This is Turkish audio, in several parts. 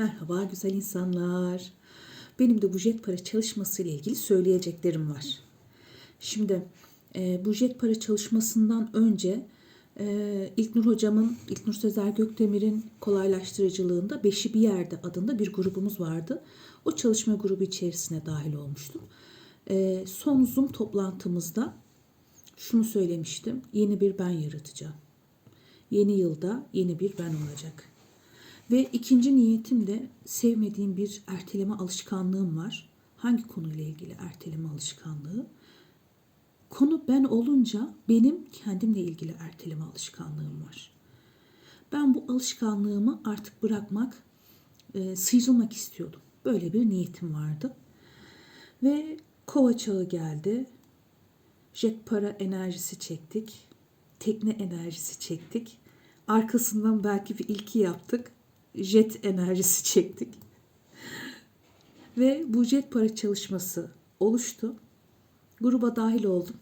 Merhaba güzel insanlar. Benim de bu jet para çalışması ile ilgili söyleyeceklerim var. Şimdi e, bu jet para çalışmasından önce e, İlknur hocamın, İlknur Sezer Gökdemir'in kolaylaştırıcılığında Beşi Bir Yerde adında bir grubumuz vardı. O çalışma grubu içerisine dahil olmuştum. E, son Zoom toplantımızda şunu söylemiştim. Yeni bir ben yaratacağım. Yeni yılda yeni bir ben olacak. Ve ikinci niyetim de sevmediğim bir erteleme alışkanlığım var. Hangi konuyla ilgili erteleme alışkanlığı? Konu ben olunca benim kendimle ilgili erteleme alışkanlığım var. Ben bu alışkanlığımı artık bırakmak, e, sıyrılmak istiyordum. Böyle bir niyetim vardı. Ve kova çağı geldi. Jet para enerjisi çektik. Tekne enerjisi çektik. Arkasından belki bir ilki yaptık. Jet enerjisi çektik. Ve bu jet para çalışması oluştu. Gruba dahil oldum.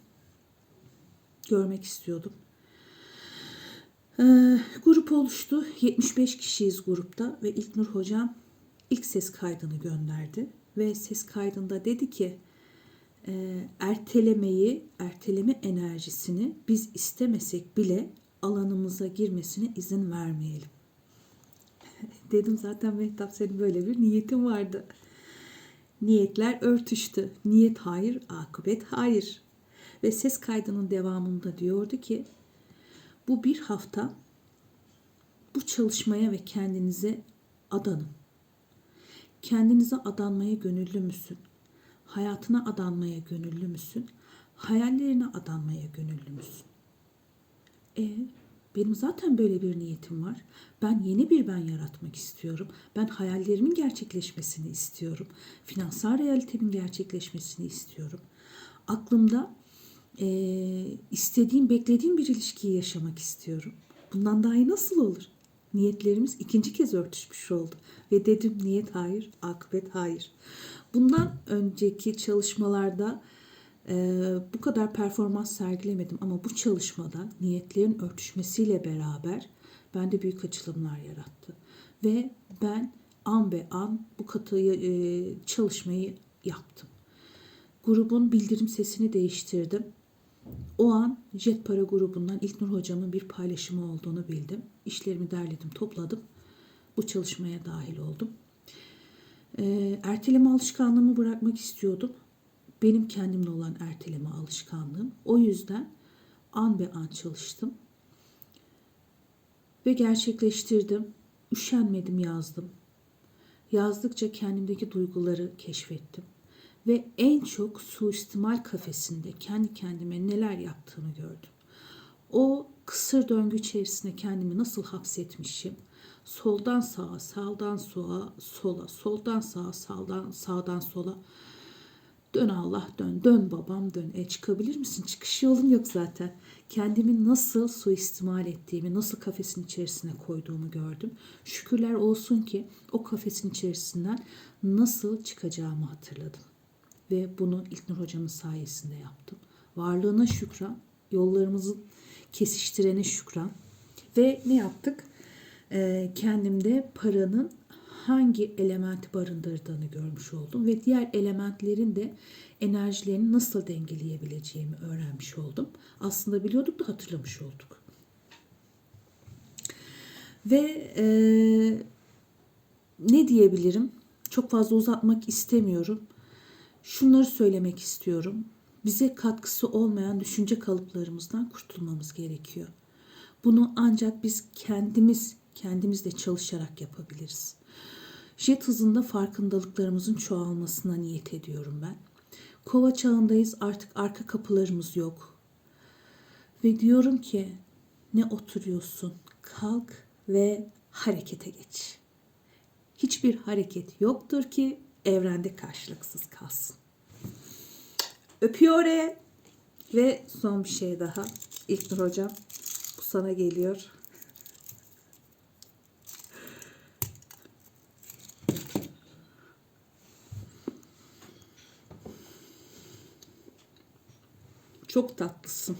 Görmek istiyordum. Ee, grup oluştu. 75 kişiyiz grupta ve İlknur hocam ilk ses kaydını gönderdi. Ve ses kaydında dedi ki e, ertelemeyi, erteleme enerjisini biz istemesek bile alanımıza girmesine izin vermeyelim. Dedim zaten Mehtap senin böyle bir niyetin vardı. Niyetler örtüştü. Niyet hayır, akıbet hayır. Ve ses kaydının devamında diyordu ki bu bir hafta bu çalışmaya ve kendinize adanın. Kendinize adanmaya gönüllü müsün? Hayatına adanmaya gönüllü müsün? Hayallerine adanmaya gönüllü müsün? E benim zaten böyle bir niyetim var. Ben yeni bir ben yaratmak istiyorum. Ben hayallerimin gerçekleşmesini istiyorum. Finansal realitemin gerçekleşmesini istiyorum. Aklımda e, istediğim, beklediğim bir ilişkiyi yaşamak istiyorum. Bundan daha iyi nasıl olur? Niyetlerimiz ikinci kez örtüşmüş oldu. Ve dedim niyet hayır, akıbet hayır. Bundan önceki çalışmalarda bu kadar performans sergilemedim ama bu çalışmada niyetlerin örtüşmesiyle beraber bende büyük açılımlar yarattı. Ve ben an be an bu katıyı e, çalışmayı yaptım. Grubun bildirim sesini değiştirdim. O an Jet Para grubundan İlknur hocamın bir paylaşımı olduğunu bildim. İşlerimi derledim, topladım. Bu çalışmaya dahil oldum. E, erteleme alışkanlığımı bırakmak istiyordum benim kendimle olan erteleme alışkanlığım. O yüzden an be an çalıştım. Ve gerçekleştirdim. Üşenmedim yazdım. Yazdıkça kendimdeki duyguları keşfettim. Ve en çok suistimal kafesinde kendi kendime neler yaptığını gördüm. O kısır döngü içerisinde kendimi nasıl hapsetmişim. Soldan sağa, sağdan sola, sola, soldan sağa, sağdan sağdan sola Dön Allah dön, dön babam dön. E çıkabilir misin? Çıkış yolum yok zaten. Kendimi nasıl suistimal ettiğimi, nasıl kafesin içerisine koyduğumu gördüm. Şükürler olsun ki o kafesin içerisinden nasıl çıkacağımı hatırladım. Ve bunu İlknur hocamın sayesinde yaptım. Varlığına şükran, yollarımızı kesiştirene şükran. Ve ne yaptık? Ee, kendimde paranın hangi elementi barındırdığını görmüş oldum ve diğer elementlerin de enerjilerini nasıl dengeleyebileceğimi öğrenmiş oldum. Aslında biliyorduk da hatırlamış olduk. Ve e, ne diyebilirim? Çok fazla uzatmak istemiyorum. Şunları söylemek istiyorum. Bize katkısı olmayan düşünce kalıplarımızdan kurtulmamız gerekiyor. Bunu ancak biz kendimiz kendimizle çalışarak yapabiliriz. Jet hızında farkındalıklarımızın çoğalmasına niyet ediyorum ben. Kova çağındayız artık arka kapılarımız yok. Ve diyorum ki ne oturuyorsun kalk ve harekete geç. Hiçbir hareket yoktur ki evrende karşılıksız kalsın. Öpüyor ve son bir şey daha. İlknur hocam bu sana geliyor. Çok tatlısın.